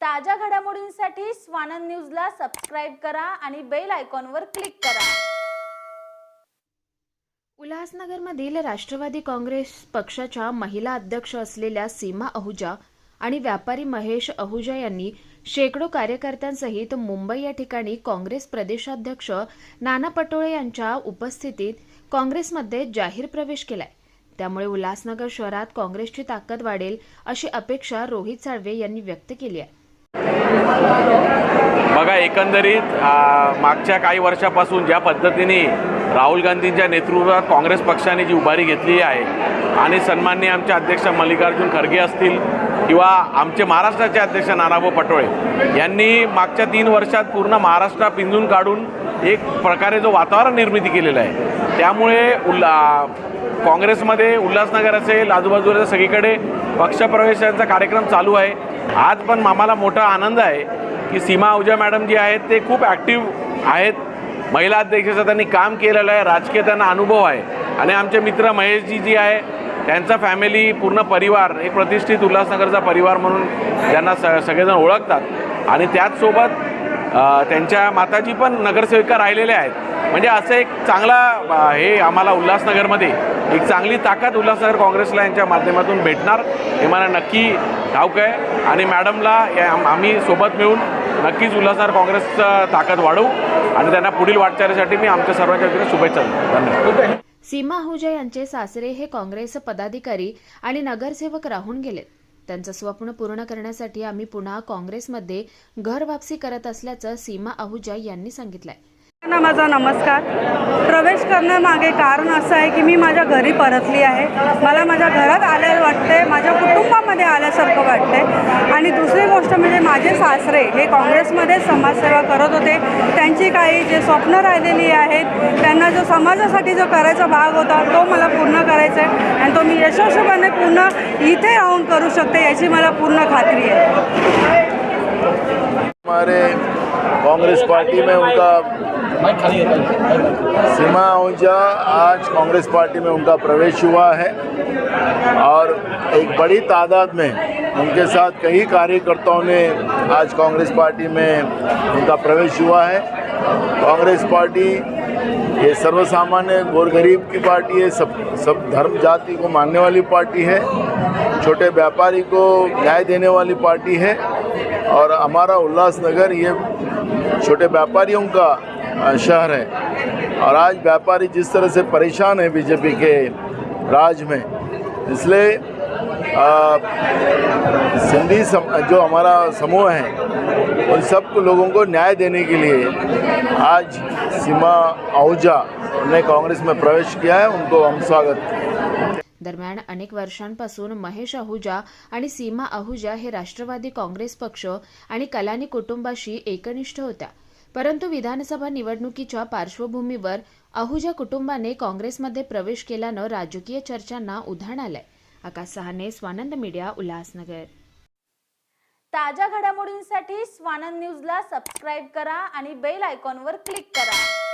ताज्या घडामोडींसाठी स्वानंद न्यूजला सबस्क्राईब करा आणि बेल आयकॉनवर क्लिक करा. उल्हासनगरमधील राष्ट्रवादी काँग्रेस पक्षाच्या महिला अध्यक्ष असलेल्या सीमा अहुजा आणि व्यापारी महेश अहुजा यांनी शेकडो कार्यकर्त्यांसहित मुंबई या ठिकाणी काँग्रेस प्रदेशाध्यक्ष नाना पटोळे यांच्या उपस्थितीत काँग्रेसमध्ये जाहीर प्रवेश केलाय. त्यामुळे उल्हासनगर शहरात काँग्रेसची ताकद वाढेल अशी अपेक्षा रोहित साळवे यांनी व्यक्त केली आहे. बघा एकंदरीत मागच्या काही वर्षापासून ज्या पद्धतीने राहुल गांधींच्या नेतृत्वात काँग्रेस पक्षाने जी उभारी घेतली आहे आणि सन्माननीय आमचे अध्यक्ष मल्लिकार्जुन खरगे असतील किंवा आमचे महाराष्ट्राचे अध्यक्ष नानाभाऊ पटोळे यांनी मागच्या तीन वर्षात पूर्ण महाराष्ट्र पिंजून काढून एक प्रकारे जो वातावरण निर्मिती केलेलं आहे. त्यामुळे उल्ला काँग्रेसमध्ये उल्हासनगर असेल आजूबाजूला सगळीकडे पक्षप्रवेशांचा कार्यक्रम चालू आहे. आज पण आम्हाला मोठा आनंद आहे की सीमा आहुजा मॅडम जी आहेत ते खूप ॲक्टिव्ह आहेत. महिला अध्यक्षाचं त्यांनी काम केलेलं आहे राजकीय त्यांना अनुभव आहे. आणि आमचे मित्र महेशजी जी आहे त्यांचा फॅमिली पूर्ण परिवार एक प्रतिष्ठित उल्हासनगरचा परिवार म्हणून त्यांना स सगळेजण ओळखतात. आणि त्याचसोबत त्यांच्या माताजी पण नगरसेविका राहिलेल्या आहेत. म्हणजे असं एक चांगला हे आम्हाला उल्हासनगरमध्ये एक चांगली ताकद उल्हासनगर काँग्रेसला यांच्या माध्यमातून भेटणार. हे मला नक्की ठाऊक आहे. आणि मॅडमला या- आम्ही सोबत मिळून नक्कीच उल्हासनगर काँग्रेसचं ताकद वाढवू. आणि त्यांना पुढील वाटचालीसाठी मी आमच्या सर्वांच्या वतीने शुभेच्छा धन्यवाद. सीमा अहुजा यांचे सासरे हे काँग्रेस पदाधिकारी आणि नगरसेवक राहून गेलेत. त्यांचं स्वप्न पूर्ण करण्यासाठी आम्ही पुन्हा काँग्रेसमध्ये घरवापसी करत असल्याचं सीमा आहुजा यांनी सांगितलंय. ना माझा नमस्कार. प्रवेश करण्यामागे कारण असं आहे की मी माझ्या घरी परतली आहे. मला माझ्या घरात आल्या वाटते माझ्या कुटुंबामध्ये आल्यासारखं वाटते आणि दुसरी गोष्ट म्हणजे माझे सासरे हे काँग्रेसमध्ये समाजसेवा करत होते. त्यांची काही जे स्वप्न राहिलेली आहेत त्यांना जो समाजासाठी जो करायचा भाग होता तो मला पूर्ण करायचा आहे. आणि तो मी यशस्वीपणे पूर्ण इथे राहून करू शकते याची मला पूर्ण खात्री आहे. कांग्रेस पार्टी में उनका सीमा आहूजा आज कांग्रेस पार्टी में उनका प्रवेश हुआ है। और एक बड़ी तादाद में उनके साथ कई कार्यकर्ताओं ने आज कांग्रेस पार्टी में उनका प्रवेश हुआ है। कांग्रेस पार्टी ये सर्वसामान्य गोर गरीब की पार्टी है, सब सब धर्म जाति को मानने वाली पार्टी है, छोटे व्यापारी को न्याय देने वाली पार्टी है। और हमारा उल्लासनगर ये छोटे व्यापारियों का शहर है। और आज व्यापारी जिस तरह से परेशान है बीजेपी के राज में इसलिए सिंधी सम, जो हमारा समूह है उन सब लोगों को न्याय देने के लिए आज सीमा आहूजा ने कांग्रेस में प्रवेश किया है। उनको हम स्वागत दरम्यान अनेक वर्षांपासून महेश आहुजा आणि सीमा आहुजा हे राष्ट्रवादी काँग्रेस पक्ष आणि कलानी कुटुंबाशी एकनिष्ठ होत्या. परंतु विधानसभा निवडणुकीच्या पार्श्वभूमीवर आहुजा कुटुंबाने काँग्रेसमध्ये प्रवेश केल्यानं राजकीय चर्चांना उधाण आलंय. आकाश सहाने स्वानंद मीडिया उल्हासनगर. ताज्या घडामोडींसाठी स्वानंद न्यूजला सबस्क्राईब करा आणि बेल आयकॉनवर क्लिक करा.